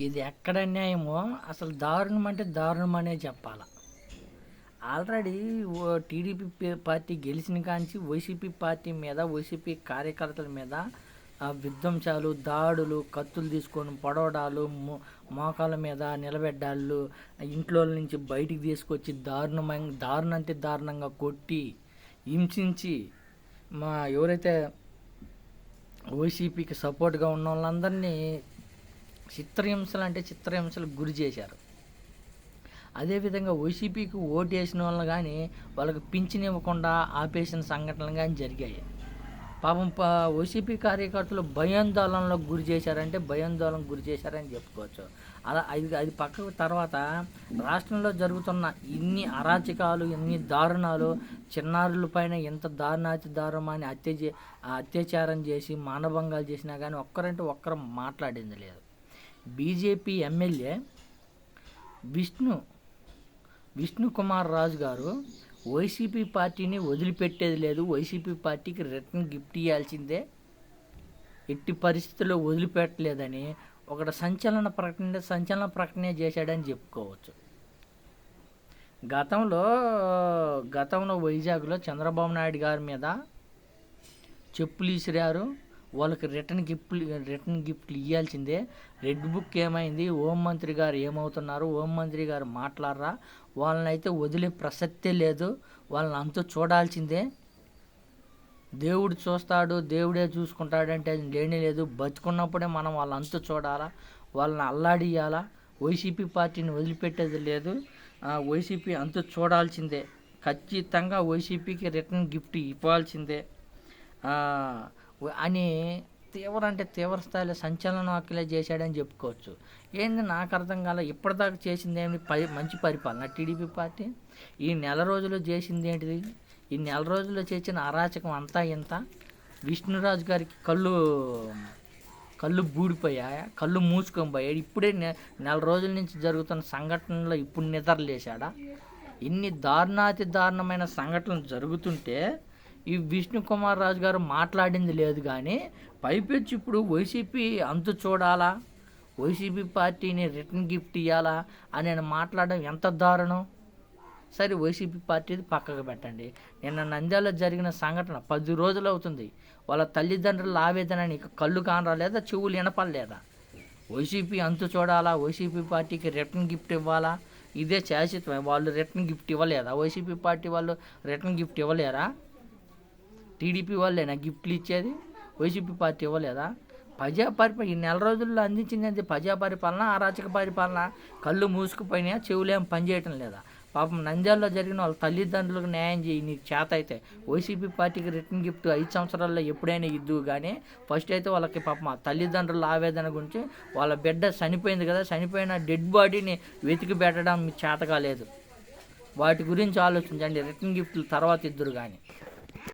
ఇది ఎక్కడ అన్యాయమో అసలు దారుణం అంటే దారుణం అనే చెప్పాల ఆల్రెడీ ఓ టీడీపీ పార్టీ గెలిచిన కాంచి వైసీపీ పార్టీ మీద వైసీపీ కార్యకర్తల మీద విధ్వంసాలు దాడులు కత్తులు తీసుకొని పొడవడాలు మో- మోకాల మీద నిలబెడ్డాళ్ళు ఇంట్లో నుంచి బయటికి తీసుకొచ్చి దారుణమైన దారుణం దారుణంగా కొట్టి హింసించి మా ఎవరైతే వైసీపీకి సపోర్ట్గా ఉన్న వాళ్ళందరినీ చిత్రహింసలు అంటే చిత్రహింసలకు గురి చేశారు. అదేవిధంగా వైసీపీకి ఓటు వేసిన వాళ్ళు కానీ వాళ్ళకి పింఛన్ ఇవ్వకుండా ఆపేసిన సంఘటనలు కానీ జరిగాయి. పాపం వైసీపీ కార్యకర్తలు భయాందోళనలకు గురి చేశారంటే భయాందోళనకు గురి చేశారని చెప్పుకోవచ్చు. అలా అది అది పక్కకు తర్వాత రాష్ట్రంలో జరుగుతున్న ఇన్ని అరాచకాలు ఇన్ని దారుణాలు చిన్నారుల పైన ఎంత దారుణాతి దారుణమని హత్య అత్యాచారం చేసి మానభంగాలు చేసినా కానీ ఒక్కరంటే ఒక్కరు మాట్లాడింది లేదు. BJP MLA Vishnu Vishnu Kumar Raju garu YCP పార్టీని వదిలిపెట్టేది లేదు. వైసీపీ పార్టీకి రిటర్న్ గిఫ్ట్ ఇవ్వాల్సిందే ఎట్టి పరిస్థితుల్లో వదిలిపెట్టలేదని ఒకటి సంచలన ప్రకటన సంచలన ప్రకటన చేశాడని చెప్పుకోవచ్చు. గతంలో గతంలో వైజాగ్లో చంద్రబాబు నాయుడు గారి మీద చెప్పులు ఇసిరారు వాళ్ళకి రిటర్న్ గిఫ్ట్లు రిటర్న్ గిఫ్ట్లు ఇవ్వాల్సిందే రెడ్ బుక్ ఏమైంది? హోం మంత్రి గారు ఏమవుతున్నారు? హోం మంత్రి గారు మాట్లాడరా? వాళ్ళని అయితే వదిలే ప్రసక్తే లేదు. వాళ్ళని అంతా చూడాల్సిందే. దేవుడు చూస్తాడు దేవుడే చూసుకుంటాడంటే అది లేనే లేదు. బతుకున్నప్పుడే మనం వాళ్ళంతా చూడాలా? వాళ్ళని అల్లాడియాలా వైసీపీ పార్టీని వదిలిపెట్టేది లేదు. వైసీపీ అంతా చూడాల్సిందే. ఖచ్చితంగా వైసీపీకి రిటర్న్ గిఫ్ట్ ఇవ్వాల్సిందే. అని తీవ్ర అంటే తీవ్ర స్థాయిలో సంచలన వ్యాఖ్యలే చేశాడని చెప్పుకోవచ్చు. ఏంది నాకు అర్థం కాల ఇప్పటిదాకా చేసింది ఏమి మంచి పరిపాలన. టీడీపీ పార్టీ ఈ నెల రోజులు చేసింది ఏంటిది? ఈ నెల రోజుల్లో చేసిన అరాచకం అంతా ఇంత? విష్ణురాజు గారికి కళ్ళు కళ్ళు బూడిపోయా కళ్ళు మూసుకొని పోయాడు ఇప్పుడే నె నెల రోజుల నుంచి జరుగుతున్న సంఘటనలో ఇప్పుడు నిద్రలేశాడా? ఇన్ని దారుణాతి దారుణమైన సంఘటనలు జరుగుతుంటే ఈ విష్ణు కుమార్ రాజు గారు మాట్లాడింది లేదు కానీ పైపెచ్చి ఇప్పుడు వైసీపీ అంతు చూడాలా? వైసీపీ పార్టీని రిటర్న్ గిఫ్ట్ ఇవ్వాలా అని నేను మాట్లాడడం ఎంత దారుణం? సరే వైసీపీ పార్టీది పక్కకు పెట్టండి. నిన్న నంద్యాలలో జరిగిన సంఘటన పది రోజులు అవుతుంది. వాళ్ళ తల్లిదండ్రుల ఆవేదన నీకు కళ్ళు కానరా లేదా చెవులు వినపడలేదా? వైసీపీ అంతు చూడాలా? వైసీపీ పార్టీకి రిటర్న్ గిఫ్ట్ ఇవ్వాలా? ఇదే శాశ్వతమే. వాళ్ళు రిటర్న్ గిఫ్ట్ ఇవ్వలేదా? వైసీపీ పార్టీ వాళ్ళు రిటర్న్ గిఫ్ట్ ఇవ్వలేరా? టీడీపీ వాళ్ళేనా గిఫ్ట్లు ఇచ్చేది? వైసీపీ పార్టీ ఇవ్వలేదా? ప్రజా పరిపాలన ఈ నెల రోజుల్లో అందించింది ప్రజా పరిపాలన అరాచక పరిపాలన కళ్ళు మూసుకుపోయినా చెవులేం పనిచేయటం లేదా? పాపం నంద్యాలలో జరిగిన వాళ్ళ తల్లిదండ్రులకు న్యాయం చేయి నీకు చేత అయితే. వైసీపీ పార్టీకి రిటర్న్ గిఫ్ట్ ఐదు సంవత్సరాల్లో ఎప్పుడైనా ఇద్దు కానీ ఫస్ట్ అయితే వాళ్ళకి పాపం ఆ తల్లిదండ్రుల ఆవేదన గురించి వాళ్ళ బిడ్డ చనిపోయింది కదా చనిపోయిన డెడ్ బాడీని వెతికి పెట్టడం మీకు చేత కాలేదు. వాటి గురించి ఆలోచించండి రిటర్న్ గిఫ్ట్లు తర్వాత ఇద్దరు కానీ